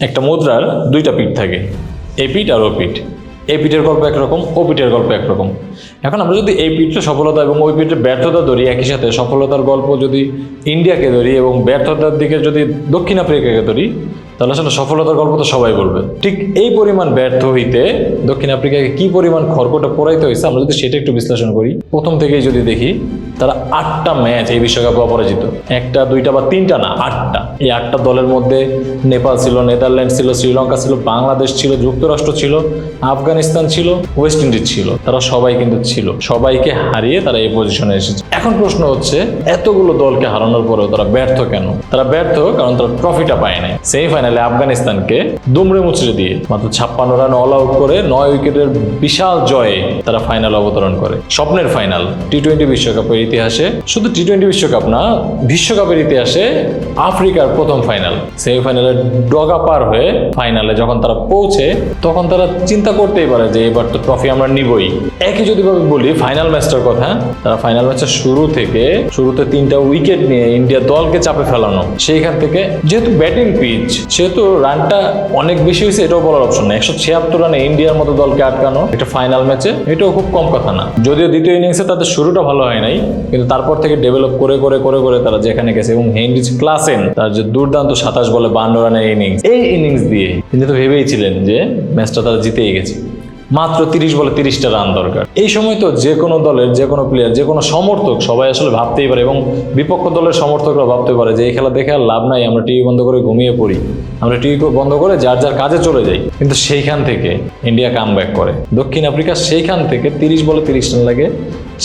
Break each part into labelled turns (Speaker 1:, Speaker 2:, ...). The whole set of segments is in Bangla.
Speaker 1: একটা মুদ্রার দুইটা পিঠ থাকে, এ পিঠ আর ও পিঠ। এ পিঠের গল্প একরকম, ও পিঠের গল্প একরকম। এখন আমরা যদি এই পিঠের সফলতা এবং ওই পিঠের ব্যর্থতা ধরি, একই সাথে সফলতার গল্প যদি ইন্ডিয়াকে ধরি এবং ব্যর্থতার দিকে যদি দক্ষিণ আফ্রিকাকে ধরি, তাহলে আসলে সফলতার গল্প তো সবাই বলবে। ঠিক এই পরিমাণ ব্যর্থ হইতে দক্ষিণ আফ্রিকাকে কি পরিমাণ খড়কটা পড়াইতে হয়েছে, আমরা যদি সেটা একটু বিশ্লেষণ করি, প্রথম থেকেই যদি দেখি, তারা আটটা ম্যাচ এই বিশ্বকাপে অপরাজিত। একটা, দুইটা বা তিনটা না, আটটা। এই আটটা দলের মধ্যে নেপাল ছিল নেদারল্যান্ড ছিল, শ্রীলঙ্কা ছিল, বাংলাদেশ ছিল, যুক্তরাষ্ট্র ছিল, আফগানিস্তান ছিল, ওয়েস্ট ইন্ডিজ ছিল। তারা সবাই কিন্তু ছিল। সবাইকে হারিয়ে তারা এই পজিশনে এসেছে। এখন প্রশ্ন হচ্ছে, এতগুলো দলকে হারানোর পরেও তারা ব্যর্থ কেন? তারা ব্যর্থ কারণ তারা ট্রফিটা পায় নাই। সেমিফাইনালে আফগানিস্তানকে দুমড়ে মুচড়ে দিয়ে মাত্র ছাপ্পান্ন রান অল আউট করে নয় উইকেটের বিশাল জয়ে তারা ফাইনাল অবতরণ করে। স্বপ্নের ফাইনাল টি টোয়েন্টি বিশ্বকাপের ইতিহাসে। শুধু টি টোয়েন্টি বিশ্বকাপ না, বিশ্বকাপের ইতিহাসে আফ্রিকার প্রথম ফাইনাল সেমিফাইনালে ডগা পার হয়ে ফাইনালে যখন তারা পৌঁছে, তখন তারা চিন্তা করতেই পারে যে এবার তো ট্রফি আমরা নিবই। একই যদি বলি ফাইনাল ম্যাচটার কথা, তারা ফাইনাল ম্যাচের শুরু থেকে, শুরুতে তিনটা উইকেট নিয়ে ইন্ডিয়া দলকে চাপে ফেলানো। সেইখান থেকে যেহেতু ব্যাটিং পিচ সেহেতু রানটা অনেক বেশি হয়েছে, এটাও বলার অপশন নেই। একশো ছিয়াত্তর রানে ইন্ডিয়ার মতো দলকে আটকানো একটা ফাইনাল ম্যাচে এটাও খুব কম কথা না। যদিও দ্বিতীয় ইনিংসে তাদের শুরুটা ভালো হয় নাই, কিন্তু তারপর থেকে ডেভেলপ করে করে করে করে তারা যেখানে গেছে এবং হেনরিচ ক্লাসেন তার যে দুর্দান্ত সাতাশ বলে বান্ন রানের ইনিংস এই ইনিংস দিয়ে, তিনি তো ভেবেইছিলেন যে ম্যাচটা তারা জিতেই গেছে। মাত্র তিরিশ বলে তিরিশটা রান দরকার। এই সময় তো যে কোনো দলের, যে কোনো প্লেয়ার যে কোনো সমর্থক সবাই আসলে ভাবতেই পারে এবং বিপক্ষ দলের সমর্থকরা ভাবতে পারে যে এই খেলা দেখে আর লাভ নাই, আমরা টিভি বন্ধ করে ঘুমিয়ে পড়ি। আমরা টিভি বন্ধ করে যার যার কাজে চলে যাই। কিন্তু সেইখান থেকে ইন্ডিয়া কাম ব্যাক করে। দক্ষিণ আফ্রিকা সেইখান থেকে তিরিশ বলে তিরিশ রান লাগে,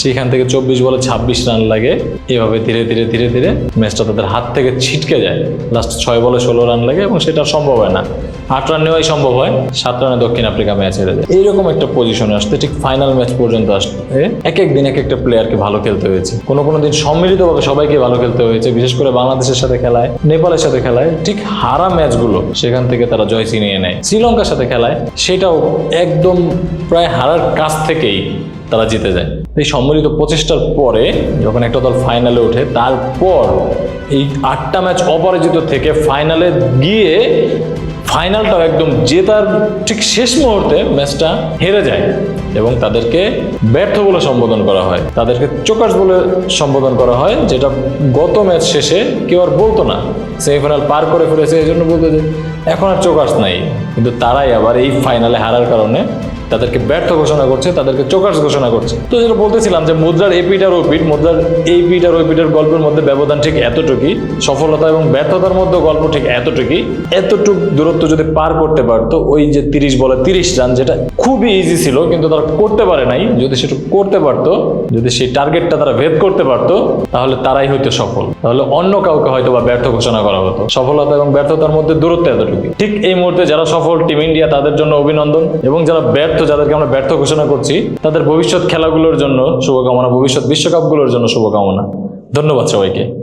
Speaker 1: সেইখান থেকে চব্বিশ বলে ছাব্বিশ রান লাগে। এভাবে ধীরে ধীরে ধীরে ধীরে ম্যাচটা তাদের হাত থেকে ছিটকে যায়। লাস্ট ছয় বলে ষোলো রান লাগে এবং সেটা সম্ভব হয় না। আট রান নেওয়াই সম্ভব হয়, সাত রানে দক্ষিণ আফ্রিকা ম্যাচ হেরে যায়। এইরকম একটা পজিশনে আসতে, ঠিক ফাইনাল ম্যাচ পর্যন্ত আসতে এক এক দিন এক একটা প্লেয়ারকে ভালো খেলতে হয়েছে। কোনো কোনো দিন সম্মিলিতভাবে সবাইকে ভালো খেলতে হয়েছে, বিশেষ করে বাংলাদেশের সাথে খেলায়, নেপালের সাথে খেলায়, ঠিক হারা ম্যাচগুলো সেখান থেকে তারা জয় ছিনিয়ে নেয়। শ্রীলঙ্কার সাথে খেলায়, সেটাও একদম প্রায় হারার কাছ থেকেই তারা জিতে যায়। এই সম্মিলিত প্রচেষ্টার পরে যখন একটা দল ফাইনালে ওঠে, তারপর এই আটটা ম্যাচ অপরাজিত থেকে ফাইনালে গিয়ে ফাইনালটাও একদম জেতার ঠিক শেষ মুহূর্তে ম্যাচটা হেরে যায় এবং তাদেরকে ব্যর্থ বলে সম্বোধন করা হয়। তাদেরকে চোকাস বলে সম্বোধন করা হয়, যেটা গত ম্যাচ শেষে কেউ আর বলতো না। সেমিফাইনাল পার করে ফেলেছে, এই জন্য বলতো যে এখন আর চোকাস নাই। কিন্তু তারাই আবার এই ফাইনালে হারার কারণে তাদেরকে ব্যর্থ ঘোষণা করছে, তাদেরকে চোকাস ঘোষণা করছে। তো যেটা বলতেছিলাম যে মুদ্রার এই পিঠ আর ওই পিঠ মুদ্রার এই পিঠ আর ওই পিঠের গল্পের মধ্যে ব্যবধান ঠিক এতটুকুই সফলতা এবং ব্যর্থতার মধ্যে গল্প ঠিক এতটুকুই এতটুক দূরত্ব যদি পার করতে পারতো, ওই যে তিরিশ বলে তিরিশ রান, যেটা খুবই ইজি ছিল, কিন্তু তারা করতে পারে নাই। যদি সেটা করতে পারতো, যদি সেই টার্গেটটা তারা ভেদ করতে পারতো, তাহলে তারাই হয়তো সফল। তাহলে অন্য কাউকে হয়তো বা ব্যর্থ ঘোষণা করা হতো। সফলতা এবং ব্যর্থতার মধ্যে দূরত্ব এতটুকু। ঠিক এই মুহূর্তে যারা সফল টিম ইন্ডিয়া তাদের জন্য অভিনন্দন। এবং যারা ব্যর্থ যাদেরকে আমরা ব্যর্থ ঘোষণা করছি, তাদের ভবিষ্যৎ খেলাগুলোর জন্য শুভকামনা, ভবিষ্যৎ বিশ্বকাপগুলোর জন্য শুভকামনা। ধন্যবাদ সবাইকে।